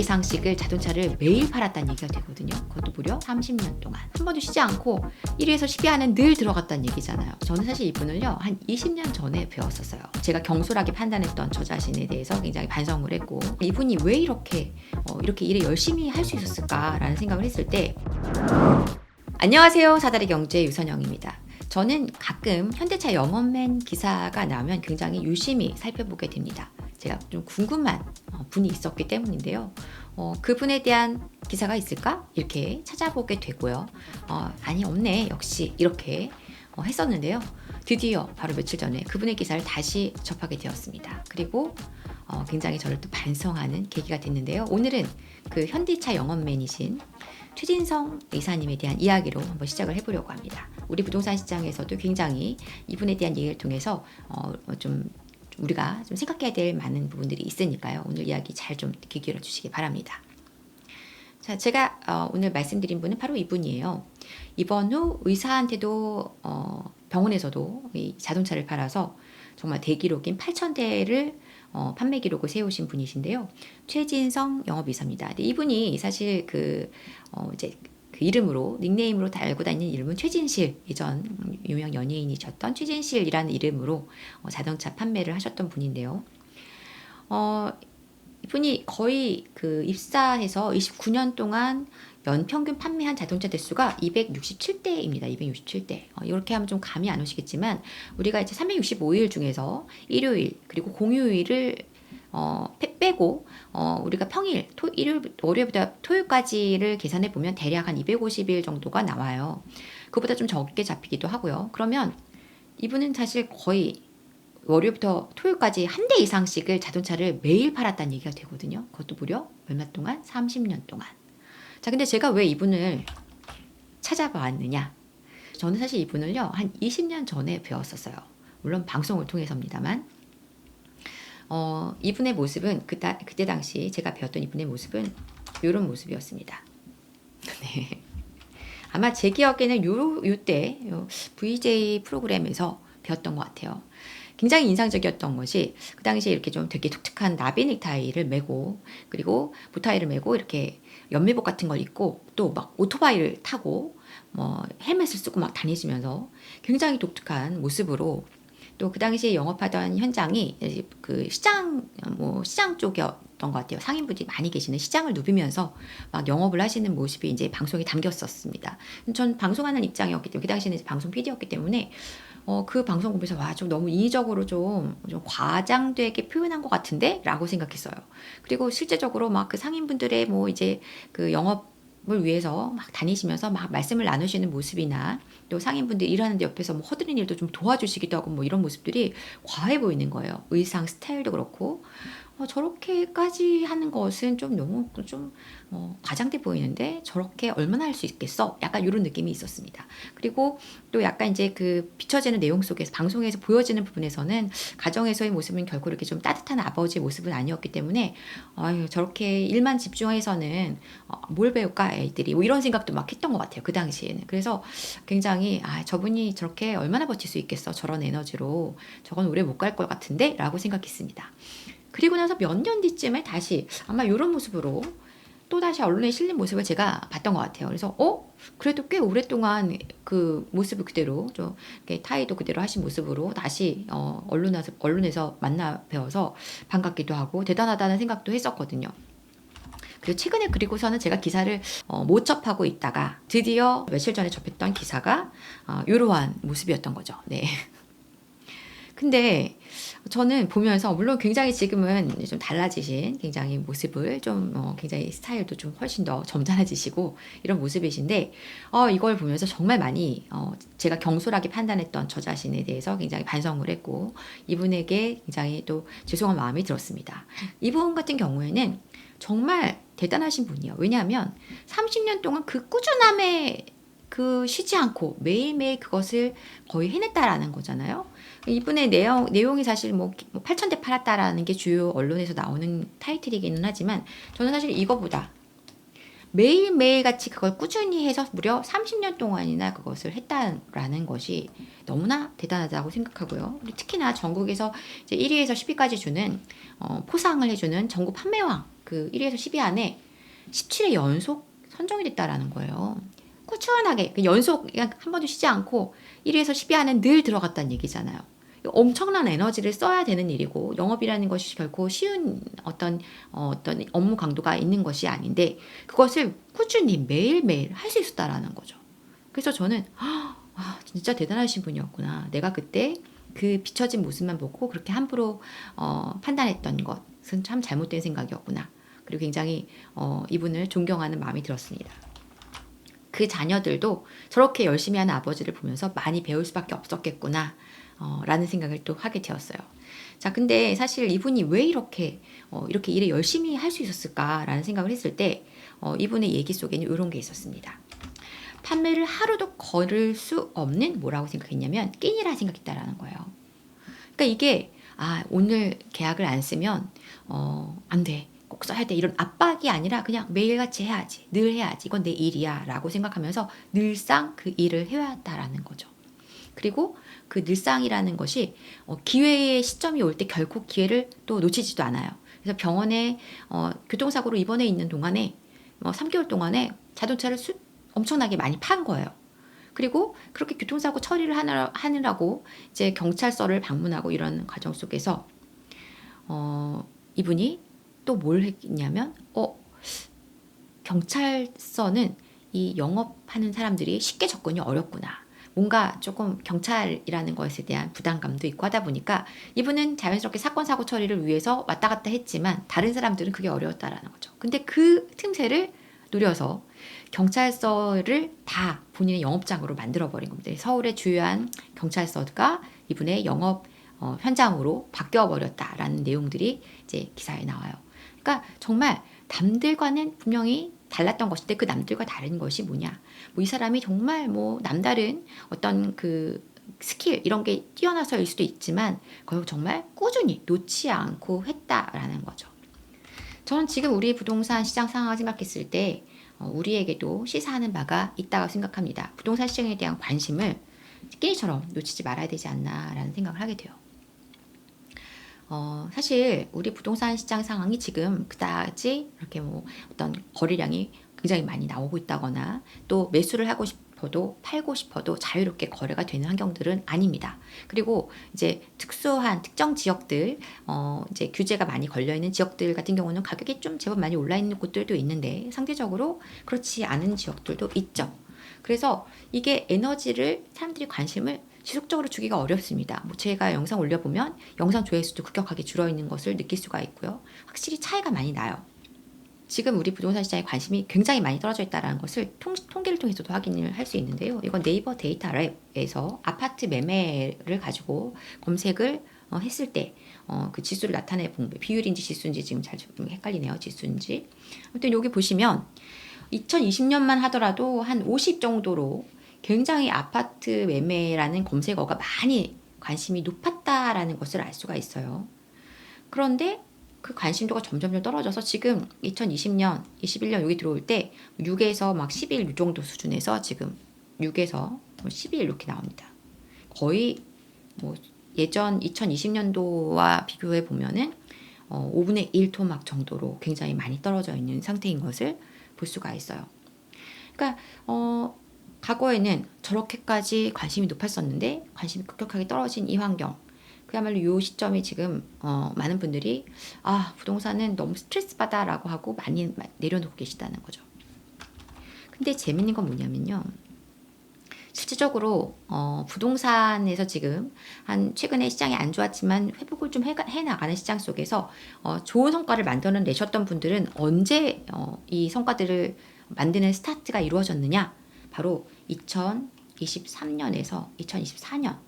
이상씩을 자동차를 매일 팔았다는 얘기가 되거든요. 그것도 무려 30년 동안. 한 번도 쉬지 않고 1위에서 10위 안에 늘 들어갔다는 얘기잖아요. 저는 사실 이분을요, 한 20년 전에 배웠었어요. 제가 경솔하게 판단했던 저 자신에 대해서 굉장히 반성을 했고, 이분이 왜 이렇게, 어, 이렇게 일을 열심히 할 수 있었을까라는 생각을 했을 때, 안녕하세요. 사다리 경제 유선영입니다. 저는 가끔 현대차 영업맨 기사가 나오면 굉장히 유심히 살펴보게 됩니다. 제가 좀 궁금한 어, 분이 있었기 때문인데요. 어, 그분에 대한 기사가 있을까? 이렇게 찾아보게 되고요. 어, 아니, 없네. 역시 이렇게 어, 했었는데요. 드디어 바로 며칠 전에 그분의 기사를 다시 접하게 되었습니다. 그리고 어, 굉장히 저를 또 반성하는 계기가 됐는데요. 오늘은 그 현대차 영업맨이신 최진성 이사님에 대한 이야기로 한번 시작을 해보려고 합니다. 우리 부동산 시장에서도 굉장히 이분에 대한 얘기를 통해서 어, 좀 우리가 좀 생각해야 될 많은 부분들이 있으니까요. 오늘 이야기 잘 좀 귀 기울여 주시기 바랍니다. 자, 제가 어, 오늘 말씀드린 분은 바로 이분이에요. 입원 후 의사한테도 어, 병원에서도 이 자동차를 팔아서 정말 대기록인 8,000대를 어, 판매 기록을 세우신 분이신데요. 최진성 영업이사입니다. 이분이 사실 그 어, 이제 그 이름으로 닉네임으로 다 알고 다니는 이름은 최진실 예전 유명 연예인이셨던 최진실이라는 이름으로 어, 자동차 판매를 하셨던 분인데요. 어, 이분이 거의 그 입사해서 29년 동안 연 평균 판매한 자동차 대수가 267대입니다. 267대. 어, 이렇게 하면 좀 감이 안 오시겠지만 우리가 이제 365일 중에서 일요일 그리고 공휴일을 어, 빼- 빼고 어, 우리가 평일 토, 일요일 월요일부터 토요일까지를 계산해 보면 대략 한 250일 정도가 나와요. 그보다 좀 적게 잡히기도 하고요. 그러면 이분은 사실 거의 월요일부터 토요일까지 한 대 이상씩을 자동차를 매일 팔았다는 얘기가 되거든요. 그것도 무려 얼마 동안? 30년 동안. 자, 근데 제가 왜 이분을 찾아봤느냐? 저는 사실 이분을요, 한 20년 전에 배웠었어요. 물론 방송을 통해서입니다만. 어, 이분의 모습은 그다, 그때 당시 제가 배웠던 이분의 모습은 이런 모습이었습니다. 네. 아마 제 기억에는 요, 요때 요 VJ 프로그램에서 배웠던 것 같아요. 굉장히 인상적이었던 것이 그 당시에 이렇게 좀 되게 독특한 나비 넥타이를 메고 그리고 보타이를 메고 이렇게 연미복 같은 걸 입고 또 막 오토바이를 타고 뭐 헬멧을 쓰고 막 다니시면서 굉장히 독특한 모습으로 또 그 당시에 영업하던 현장이 그 시장 뭐 시장 쪽이었던 것 같아요. 상인분들이 많이 계시는 시장을 누비면서 막 영업을 하시는 모습이 이제 방송에 담겼었습니다. 전 방송하는 입장이었기 때문에 그 당시에는 방송 PD였기 때문에 어, 그 방송 보면서 와 좀 너무 인위적으로 좀, 좀 과장되게 표현한 것 같은데 라고 생각했어요. 그리고 실제적으로 막 그 상인분들의 뭐 이제 그 영업 을 위해서 막 다니시면서 막 말씀을 나누시는 모습이나 또 상인분들이 일하는데 옆에서 뭐 허드렛 일도 좀 도와주시기도 하고 뭐 이런 모습들이 과해 보이는 거예요. 의상 스타일도 그렇고 어, 저렇게까지 하는 것은 좀 너무 좀 어, 과장돼 보이는데 저렇게 얼마나 할 수 있겠어? 약간 이런 느낌이 있었습니다. 그리고 또 약간 이제 그 비춰지는 내용 속에서 방송에서 보여지는 부분에서는 가정에서의 모습은 결코 이렇게 좀 따뜻한 아버지의 모습은 아니었기 때문에 아유 저렇게 일만 집중해서는 어, 뭘 배울까 애들이 뭐 이런 생각도 막 했던 것 같아요 그 당시에는 그래서 굉장히 아 저분이 저렇게 얼마나 버틸 수 있겠어 저런 에너지로 저건 오래 못 갈 것 같은데라고 생각했습니다. 그리고 나서 몇 년 뒤쯤에 다시 아마 이런 모습으로 또 다시 언론에 실린 모습을 제가 봤던 것 같아요. 그래서 어 그래도 꽤 오랫동안 그 모습을 그대로 좀 타이도 그대로 하신 모습으로 다시 어, 언론에서 언론에서 만나 뵈어서 반갑기도 하고 대단하다는 생각도 했었거든요. 그리고 최근에 그리고서는 제가 기사를 어, 못 접하고 있다가 드디어 며칠 전에 접했던 기사가 어, 이러한 모습이었던 거죠. 네. 근데 저는 보면서 물론 굉장히 지금은 좀 달라지신 굉장히 모습을 좀 어, 굉장히 스타일도 좀 훨씬 더 점잖아지시고 이런 모습이신데 어, 이걸 보면서 정말 많이 어, 제가 경솔하게 판단했던 저 자신에 대해서 굉장히 반성을 했고 이분에게 굉장히 또 죄송한 마음이 들었습니다. 이분 같은 경우에는 정말 대단하신 분이에요. 왜냐하면 30년 동안 그 꾸준함에 그 쉬지 않고 매일매일 그것을 거의 해냈다라는 거잖아요. 이분의 내용, 내용이 사실 뭐 8,000대 팔았다라는 게 주요 언론에서 나오는 타이틀이기는 하지만 저는 사실 이거보다 매일매일 같이 그걸 꾸준히 해서 무려 30년 동안이나 그것을 했다라는 것이 너무나 대단하다고 생각하고요. 특히나 전국에서 이제 1위에서 10위까지 주는 어, 포상을 해주는 전국 판매왕 그 1위에서 10위 안에 17회 연속 선정이 됐다라는 거예요. 꾸준하게 그 연속 그냥 한 번도 쉬지 않고 1위에서 10위 안에 늘 들어갔다는 얘기잖아요. 엄청난 에너지를 써야 되는 일이고 영업이라는 것이 결코 쉬운 어떤 어, 어떤 업무 강도가 있는 것이 아닌데 그것을 꾸준히 매일매일 할 수 있었다라는 거죠. 그래서 저는 아, 진짜 대단하신 분이었구나. 내가 그때 그 비춰진 모습만 보고 그렇게 함부로 어, 판단했던 것은 참 잘못된 생각이었구나. 그리고 굉장히 어, 이분을 존경하는 마음이 들었습니다. 그 자녀들도 저렇게 열심히 하는 아버지를 보면서 많이 배울 수밖에 없었겠구나. 어, 라는 생각을 또 하게 되었어요. 자, 근데 사실 이분이 왜 이렇게, 어, 이렇게 일을 열심히 할 수 있었을까라는 생각을 했을 때, 어, 이분의 얘기 속에는 이런 게 있었습니다. 판매를 하루도 걸을 수 없는 뭐라고 생각했냐면, 끼니라 생각했다라는 거예요. 그러니까 이게, 아, 오늘 계약을 안 쓰면, 어, 안 돼. 꼭 써야 돼. 이런 압박이 아니라 그냥 매일같이 해야지. 늘 해야지. 이건 내 일이야. 라고 생각하면서 늘상 그 일을 해왔다라는 거죠. 그리고 그 늘상이라는 것이 어, 기회의 시점이 올 때 결코 기회를 또 놓치지도 않아요. 그래서 병원에 어, 교통사고로 입원해 있는 동안에 뭐 3개월 동안에 자동차를 수, 엄청나게 많이 판 거예요. 그리고 그렇게 교통사고 처리를 하느라, 하느라고 이제 경찰서를 방문하고 이런 과정 속에서 어, 이분이 또 뭘 했냐면 어 경찰서는 이 영업하는 사람들이 쉽게 접근이 어렵구나. 뭔가 조금 경찰이라는 것에 대한 부담감도 있고 하다 보니까 이분은 자연스럽게 사건 사고 처리를 위해서 왔다 갔다 했지만 다른 사람들은 그게 어려웠다라는 거죠. 근데 그 틈새를 노려서 경찰서를 다 본인의 영업장으로 만들어 버린 겁니다. 서울의 주요한 경찰서가 이분의 영업 어, 현장으로 바뀌어 버렸다라는 내용들이 이제 기사에 나와요. 그러니까 정말 남들과는 분명히 달랐던 것인데 그 남들과 다른 것이 뭐냐? 뭐 이 사람이 정말 뭐 남다른 어떤 그 스킬 이런 게 뛰어나서일 수도 있지만 그걸 정말 꾸준히 놓지 않고 했다라는 거죠. 저는 지금 우리 부동산 시장 상황을 생각했을 때 어, 우리에게도 시사하는 바가 있다고 생각합니다. 부동산 시장에 대한 관심을 게임처럼 놓치지 말아야 되지 않나라는 생각을 하게 돼요. 어, 사실 우리 부동산 시장 상황이 지금 그다지 이렇게 뭐 어떤 거래량이 굉장히 많이 나오고 있다거나 또 매수를 하고 싶어도 팔고 싶어도 자유롭게 거래가 되는 환경들은 아닙니다. 그리고 이제 특수한 특정 지역들, 어, 이제 규제가 많이 걸려 있는 지역들 같은 경우는 가격이 좀 제법 많이 올라 있는 곳들도 있는데 상대적으로 그렇지 않은 지역들도 있죠. 그래서 이게 에너지를 사람들이 관심을 지속적으로 주기가 어렵습니다. 뭐 제가 영상 올려보면 영상 조회수도 급격하게 줄어 있는 것을 느낄 수가 있고요. 확실히 차이가 많이 나요. 지금 우리 부동산 시장에 관심이 굉장히 많이 떨어져 있다는 것을 통, 통계를 통해서도 확인을 할 수 있는데요. 이건 네이버 데이터 랩에서 아파트 매매를 가지고 검색을 어, 했을 때, 어, 그 지수를 나타내 본 비율인지 지수인지 지금 잘 좀 헷갈리네요. 지수인지. 아무튼 여기 보시면 2020년만 하더라도 한 50 정도로 굉장히 아파트 매매라는 검색어가 많이 관심이 높았다라는 것을 알 수가 있어요. 그런데 그 관심도가 점점 떨어져서 지금 2020년, 21년 여기 들어올 때 6에서 막 11 정도 수준에서 지금 6에서 11 이렇게 나옵니다. 거의 뭐 예전 2020년도와 비교해 보면은 어, 5분의 1 토막 정도로 굉장히 많이 떨어져 있는 상태인 것을 볼 수가 있어요. 그러니까 어, 과거에는 저렇게까지 관심이 높았었는데 관심이 급격하게 떨어진 이 환경 그야말로 이 시점이 지금 어, 많은 분들이 아 부동산은 너무 스트레스 받아라고 하고 많이 내려놓고 계시다는 거죠. 근데 재밌는 건 뭐냐면요. 실질적으로 어, 부동산에서 지금 한 최근에 시장이 안 좋았지만 회복을 좀 해, 나가는 시장 속에서 어, 좋은 성과를 만들어 내셨던 분들은 언제 어, 이 성과들을 만드는 스타트가 이루어졌느냐? 바로 2023년에서 2024년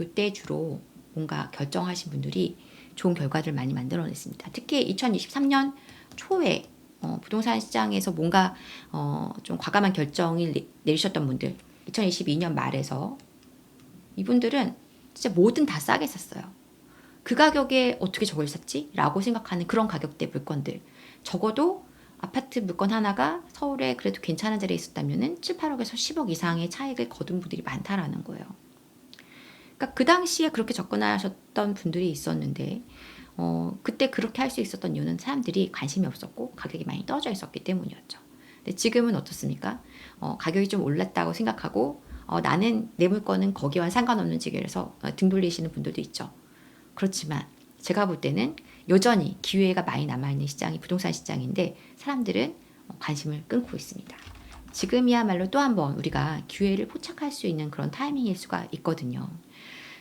이때 주로 뭔가 결정하신 분들이 좋은 결과를 많이 만들어냈습니다. 특히 2023년 초에 어, 부동산 시장에서 뭔가 어, 좀 과감한 결정을 내리셨던 분들 2022년 말에서 이분들은 진짜 뭐든 다 싸게 샀어요. 그 가격에 어떻게 저걸 샀지? 라고 생각하는 그런 가격대 물건들. 적어도 아파트 물건 하나가 서울에 그래도 괜찮은 자리에 있었다면 7, 8억에서 10억 이상의 차익을 거둔 분들이 많다라는 거예요. 그러니까 그 당시에 그렇게 접근하셨던 분들이 있었는데 어, 그때 그렇게 할 수 있었던 이유는 사람들이 관심이 없었고 가격이 많이 떨어져 있었기 때문이었죠. 근데 지금은 어떻습니까? 어, 가격이 좀 올랐다고 생각하고 어, 나는 내 물건은 거기와 상관없는 지경에서 어, 등 돌리시는 분들도 있죠. 그렇지만 제가 볼 때는 여전히 기회가 많이 남아있는 시장이 부동산 시장인데 사람들은 어, 관심을 끊고 있습니다. 지금이야말로 또 한 번 우리가 기회를 포착할 수 있는 그런 타이밍일 수가 있거든요.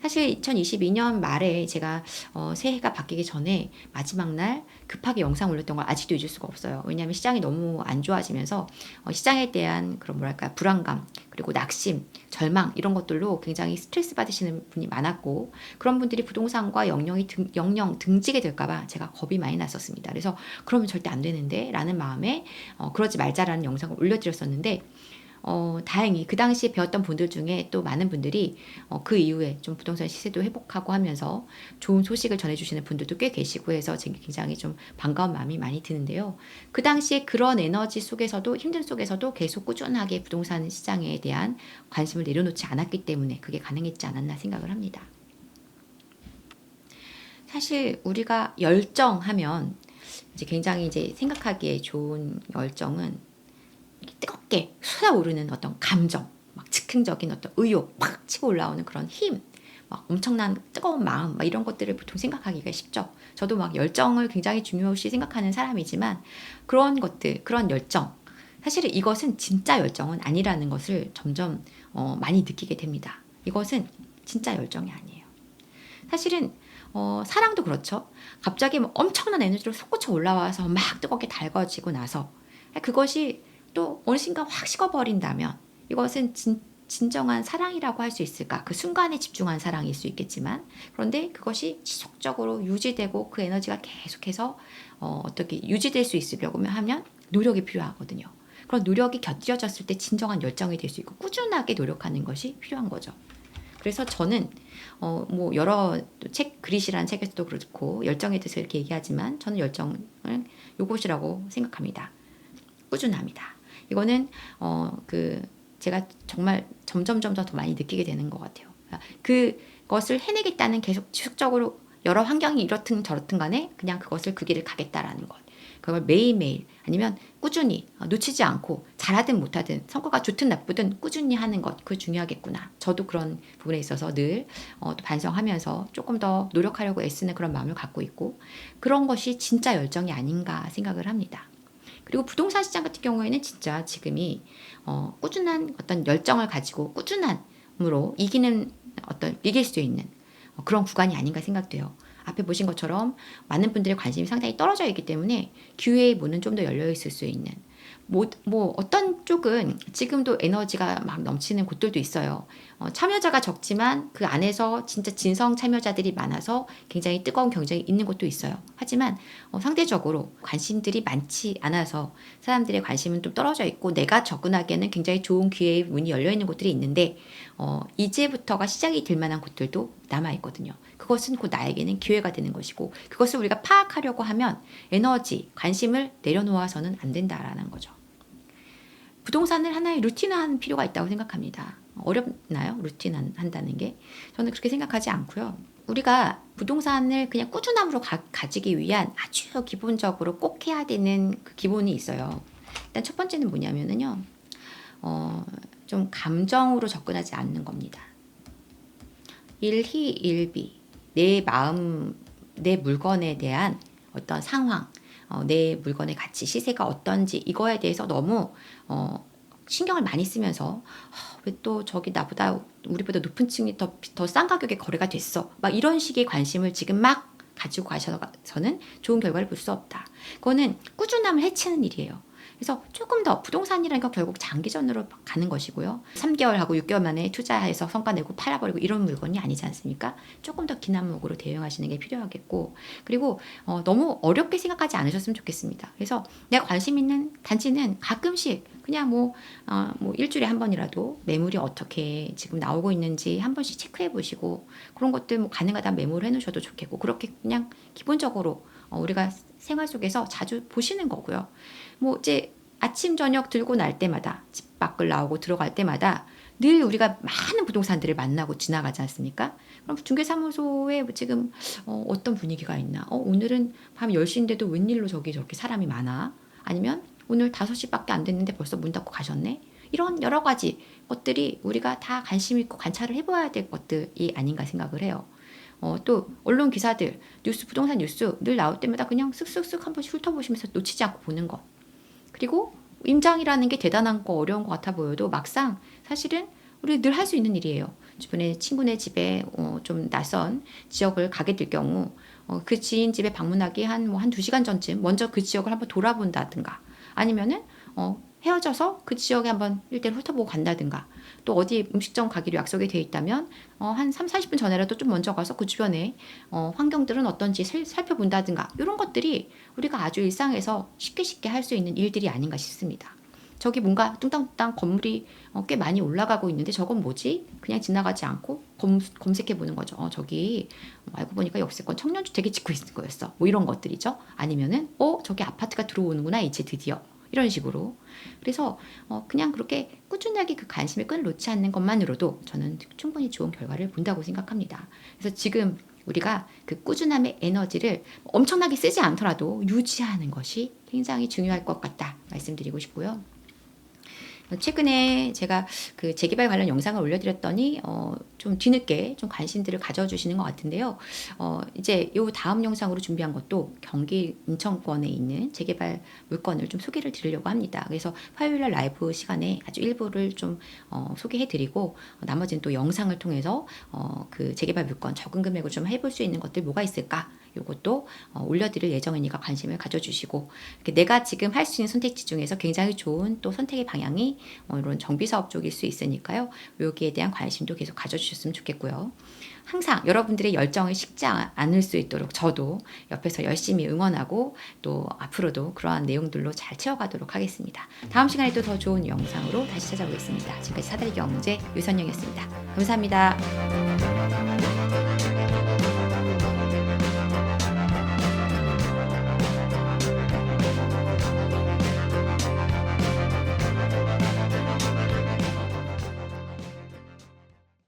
사실 2022년 말에 제가 어, 새해가 바뀌기 전에 마지막 날 급하게 영상 올렸던 걸 아직도 잊을 수가 없어요. 왜냐하면 시장이 너무 안 좋아지면서 어, 시장에 대한 그런 뭐랄까 불안감 그리고 낙심, 절망 이런 것들로 굉장히 스트레스 받으시는 분이 많았고 그런 분들이 부동산과 영영이 등, 영영 등지게 될까봐 제가 겁이 많이 났었습니다. 그래서 그러면 절대 안 되는데라는 마음에 어, 그러지 말자라는 영상을 올려드렸었는데 어, 다행히 그 당시에 배웠던 분들 중에 또 많은 분들이 어, 그 이후에 좀 부동산 시세도 회복하고 하면서 좋은 소식을 전해주시는 분들도 꽤 계시고 해서 굉장히 좀 반가운 마음이 많이 드는데요. 그 당시에 그런 에너지 속에서도 힘든 속에서도 계속 꾸준하게 부동산 시장에 대한 관심을 내려놓지 않았기 때문에 그게 가능했지 않았나 생각을 합니다. 사실 우리가 열정하면 이제 굉장히 이제 생각하기에 좋은 열정은 뜨겁게 솟아오르는 어떤 감정, 막 즉흥적인 어떤 의욕, 팍 치고 올라오는 그런 힘, 막 엄청난 뜨거운 마음, 막 이런 것들을 보통 생각하기가 쉽죠. 저도 막 열정을 굉장히 중요시 생각하는 사람이지만 그런 것들, 그런 열정, 사실은 이것은 진짜 열정은 아니라는 것을 점점 어, 많이 느끼게 됩니다. 이것은 진짜 열정이 아니에요. 사실은 어, 사랑도 그렇죠. 갑자기 뭐 엄청난 에너지로 솟구쳐 올라와서 막 뜨겁게 달궈지고 나서 그것이 또 어느 순간 확 식어버린다면 이것은 진, 진정한 사랑이라고 할 수 있을까? 그 순간에 집중한 사랑일 수 있겠지만 그런데 그것이 지속적으로 유지되고 그 에너지가 계속해서 어, 어떻게 유지될 수 있으려고 하면 노력이 필요하거든요. 그런 노력이 곁들여졌을 때 진정한 열정이 될 수 있고 꾸준하게 노력하는 것이 필요한 거죠. 그래서 저는 어, 뭐 여러 책 그릿이라는 책에서도 그렇고 열정에 대해서 이렇게 얘기하지만 저는 열정을 요것이라고 생각합니다. 꾸준합니다. 이거는 어 그 제가 정말 점점 점점 더 많이 느끼게 되는 것 같아요. 그것을 해내겠다는 계속 지속적으로 여러 환경이 이렇든 저렇든 간에 그냥 그것을 그 길을 가겠다라는 것. 그걸 매일매일 아니면 꾸준히 어, 놓치지 않고 잘하든 못하든 성과가 좋든 나쁘든 꾸준히 하는 것 그 중요하겠구나. 저도 그런 부분에 있어서 늘 어, 또 반성하면서 조금 더 노력하려고 애쓰는 그런 마음을 갖고 있고 그런 것이 진짜 열정이 아닌가 생각을 합니다. 그리고 부동산 시장 같은 경우에는 진짜 지금이 어, 꾸준한 어떤 열정을 가지고 꾸준함으로 이기는 어떤 이길 수 있는 어, 그런 구간이 아닌가 생각돼요. 앞에 보신 것처럼 많은 분들의 관심이 상당히 떨어져 있기 때문에 기회의 문은 좀 더 열려 있을 수 있는 뭐, 뭐 어떤 쪽은 지금도 에너지가 막 넘치는 곳들도 있어요. 어, 참여자가 적지만 그 안에서 진짜 진성 참여자들이 많아서 굉장히 뜨거운 경쟁이 있는 곳도 있어요. 하지만 어, 상대적으로 관심들이 많지 않아서 사람들의 관심은 좀 떨어져 있고 내가 접근하기에는 굉장히 좋은 기회의 문이 열려 있는 곳들이 있는데 어, 이제부터가 시작이 될 만한 곳들도 남아 있거든요. 그것은 곧 나에게는 기회가 되는 것이고 그것을 우리가 파악하려고 하면 에너지, 관심을 내려놓아서는 안 된다라는 거죠. 부동산을 하나의 루틴화하는 필요가 있다고 생각합니다. 어렵나요? 루틴 한다는 게? 저는 그렇게 생각하지 않고요. 우리가 부동산을 그냥 꾸준함으로 가, 지기 위한 아주 기본적으로 꼭 해야 되는 그 기본이 있어요. 일단 첫 번째는 뭐냐면은요. 어, 좀 감정으로 접근하지 않는 겁니다. 일희 일비. 내 마음, 내 물건에 대한 어떤 상황, 어, 내 물건의 가치, 시세가 어떤지 이거에 대해서 너무 어, 신경을 많이 쓰면서 어, 아, 왜또 저기 나보다 우리보다 높은 층이 더 더 싼 가격에 거래가 됐어. 막 이런 식의 관심을 지금 막 가지고 가셔서는 좋은 결과를 볼 수 없다. 그거는 꾸준함을 해치는 일이에요. 그래서 조금 더 부동산이라는 건 결국 장기전으로 가는 것이고요. 3개월하고 6개월 만에 투자해서 성과 내고 팔아버리고 이런 물건이 아니지 않습니까? 조금 더긴 항목으로 대응하시는 게 필요하겠고 그리고 어, 너무 어렵게 생각하지 않으셨으면 좋겠습니다. 그래서 내가 관심 있는 단지는 가끔씩 그냥 뭐, 어, 뭐 일주일에 한 번이라도 매물이 어떻게 지금 나오고 있는지 한 번씩 체크해 보시고 그런 것들 뭐 가능하다면 메모를 해 놓으셔도 좋겠고 그렇게 그냥 기본적으로 어, 우리가 생활 속에서 자주 보시는 거고요. 뭐 이제 아침 저녁 들고 날 때마다 집 밖을 나오고 들어갈 때마다 늘 우리가 많은 부동산들을 만나고 지나가지 않습니까? 그럼 중개사무소에 지금 어, 어떤 분위기가 있나? 어, 오늘은 밤 10시인데도 웬일로 저기 저렇게 사람이 많아? 아니면 오늘 5시밖에 안 됐는데 벌써 문 닫고 가셨네? 이런 여러 가지 것들이 우리가 다 관심 있고 관찰을 해봐야 될 것들이 아닌가 생각을 해요. 어, 또 언론 기사들, 뉴스, 부동산 뉴스 늘 나올 때마다 그냥 쓱쓱쓱 한 번씩 훑어보시면서 놓치지 않고 보는 것. 그리고 임장이라는 게 대단한 거 어려운 것 같아 보여도 막상 사실은 우리 늘 할 수 있는 일이에요. 주변에 친구네 집에 어, 좀 낯선 지역을 가게 될 경우 어, 그 지인 집에 방문하기 한뭐한 두 시간 전쯤 먼저 그 지역을 한번 돌아본다든가 아니면은 어, 헤어져서 그 지역에 한번 일대를 훑어보고 간다든가 또 어디 음식점 가기로 약속이 돼 있다면 어, 한 3, 40분 전에라도 좀 먼저 가서 그 주변에 어, 환경들은 어떤지 살, 살펴본다든가 이런 것들이 우리가 아주 일상에서 쉽게 쉽게 할 수 있는 일들이 아닌가 싶습니다. 저기 뭔가 뚱땅뚱땅 건물이 어, 꽤 많이 올라가고 있는데 저건 뭐지? 그냥 지나가지 않고 검, 검색해 보는 거죠. 어, 저기 알고 보니까 역세권 청년주택이 짓고 있는 거였어. 뭐 이런 것들이죠. 아니면은 어 저기 아파트가 들어오는구나 이제 드디어 이런 식으로. 그래서 어, 그냥 그렇게 꾸준하게 그 관심의 끈을 놓지 않는 것만으로도 저는 충분히 좋은 결과를 본다고 생각합니다. 그래서 지금 우리가 그 꾸준함의 에너지를 엄청나게 쓰지 않더라도 유지하는 것이 굉장히 중요할 것 같다 말씀드리고 싶고요. 최근에 제가 그 재개발 관련 영상을 올려드렸더니 어, 좀 뒤늦게 좀 관심들을 가져주시는 것 같은데요. 어, 이제 요 다음 영상으로 준비한 것도 경기 인천권에 있는 재개발 물건을 좀 소개를 드리려고 합니다. 그래서 화요일 날 라이브 시간에 아주 일부를 좀 어, 소개해드리고 어, 나머지는 또 영상을 통해서 어, 그 재개발 물건 적은 금액을 좀 해볼 수 있는 것들 뭐가 있을까? 요것도 어, 올려드릴 예정이니까 관심을 가져주시고 내가 지금 할 수 있는 선택지 중에서 굉장히 좋은 또 선택의 방향이 어, 이런 정비 사업 쪽일 수 있으니까요. 여기에 대한 관심도 계속 가져주셨으면 좋겠고요. 항상 여러분들의 열정을 식지 않을 수 있도록 저도 옆에서 열심히 응원하고 또 앞으로도 그러한 내용들로 잘 채워가도록 하겠습니다. 다음 시간에 또더 좋은 영상으로 다시 찾아오겠습니다. 지금까지 사다리 경제 유선영이었습니다. 감사합니다.